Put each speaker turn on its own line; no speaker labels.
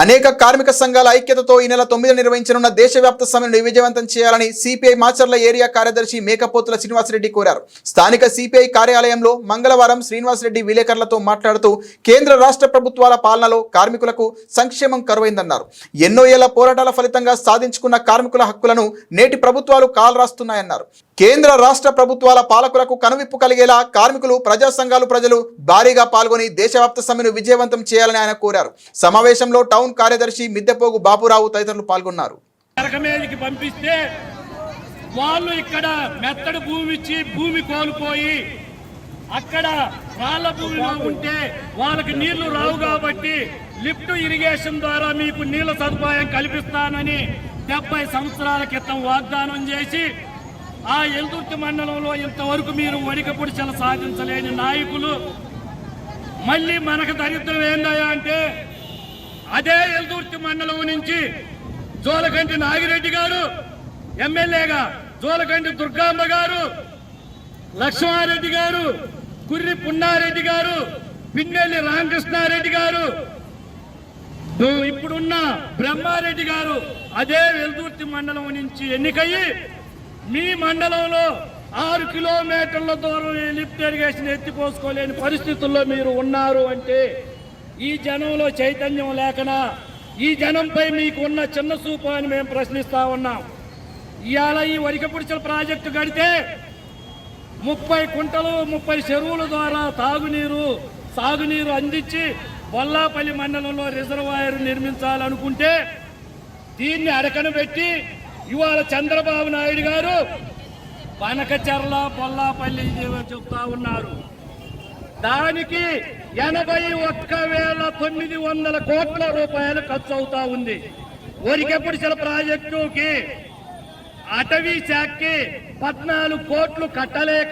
అనేక కార్మిక సంఘాల ఐక్యతతో ఈ నెల తొమ్మిది నిర్వహించనున్న దేశవ్యాప్త సమ్మెను విజయవంతం చేయాలని సిపిఐ మాచర్ల ఏరియా కార్యదర్శి మేకపోతుల శ్రీనివాసరెడ్డి కోరారు. స్థానిక సిపిఐ కార్యాలయంలో మంగళవారం శ్రీనివాసరెడ్డి విలేకరులతో మాట్లాడుతూ కేంద్ర రాష్ట్ర ప్రభుత్వాల పాలనలో కార్మికులకు సంక్షేమం కరువైందన్నారు. ఎన్నో ఏళ్ళ పోరాటాల ఫలితంగా సాధించుకున్న కార్మికుల హక్కులను నేటి ప్రభుత్వాలు కాలరాస్తున్నాయన్నారు. కేంద్ర రాష్ట్ర ప్రభుత్వాల పాలకులకు కనువిప్పు కలిగేలా కార్మికులు ప్రజా సంఘాలు ప్రజలు భారీగా పాల్గొని దేశవ్యాప్త సమ్మెను విజయవంతం చేయాలని ఆయన కోరారు. సమావేశంలో టౌన్ కార్యదర్శి మిద్దెపోగు బాపురావు తదితరులు పాల్గొన్నారు.
పంపిస్తే వాళ్ళు ఇక్కడ మెత్తడి భూమి ఇచ్చి భూమి కోల్పోయి అక్కడ రాళ్ళ భూమిలో ఉంటే వాళ్ళకి నీళ్ళు రావు కాబట్టి లిఫ్ట్ ఇరిగేషన్ ద్వారా మీకు నీళ్ళ సదుపాయం కల్పిస్తానని డెబ్బై సంవత్సరాల క్రితం వాగ్దానం చేసి ఆ ఎల్దుర్తి మండలంలో ఇంతవరకు మీరు వడికపొడిచలు సాధించలేని నాయకులు. మళ్ళీ మనకు దరిద్రం ఏందయ్యా అంటే అదే ఎల్దుర్తి మండలం నుంచి జోలకంటి నాగిరెడ్డి గారు ఎమ్మెల్యేగా జోలకంటి దుర్గాంబ గారు లక్ష్మారెడ్డి గారు కుర్రి పున్నారెడ్డి గారు పిన్నెల్లి రామకృష్ణారెడ్డి గారు ఇప్పుడున్న బ్రహ్మారెడ్డి గారు అదే వెల్దుర్తి మండలం నుంచి ఎన్నికయ్యి మీ మండలంలో ఆరు కిలోమీటర్ల దూరం లిఫ్ట్ ఇరిగేషన్ ఎత్తిపోసుకోలేని పరిస్థితుల్లో మీరు ఉన్నారు అంటే ఈ జనంలో చైతన్యం లేకనా? ఈ జనంపై మీకు ఉన్న చిన్న చూపు అని మేము ప్రశ్నిస్తా ఉన్నాం. ఇవాళ ఈ వరికపుడిచల ప్రాజెక్టు కడితే ముప్పై కుంటలు ముప్పై చెరువుల ద్వారా తాగునీరు సాగునీరు అందించి బొల్లాపల్లి మండలంలో రిజర్వాయర్ నిర్మించాలనుకుంటే దీన్ని అడకను పెట్టి ఇవాళ చంద్రబాబు నాయుడు గారు పనకచెర్ల బొల్లాపల్లి చెప్తా ఉన్నారు. దానికి ఎనభై ఒక్క వేల తొమ్మిది వందల కోట్ల రూపాయలు ఖర్చు అవుతా ఉంది. ఒరికెప్పుడిసల ప్రాజెక్టుకి అటవీ శాఖకి పద్నాలుగు కోట్లు కట్టలేక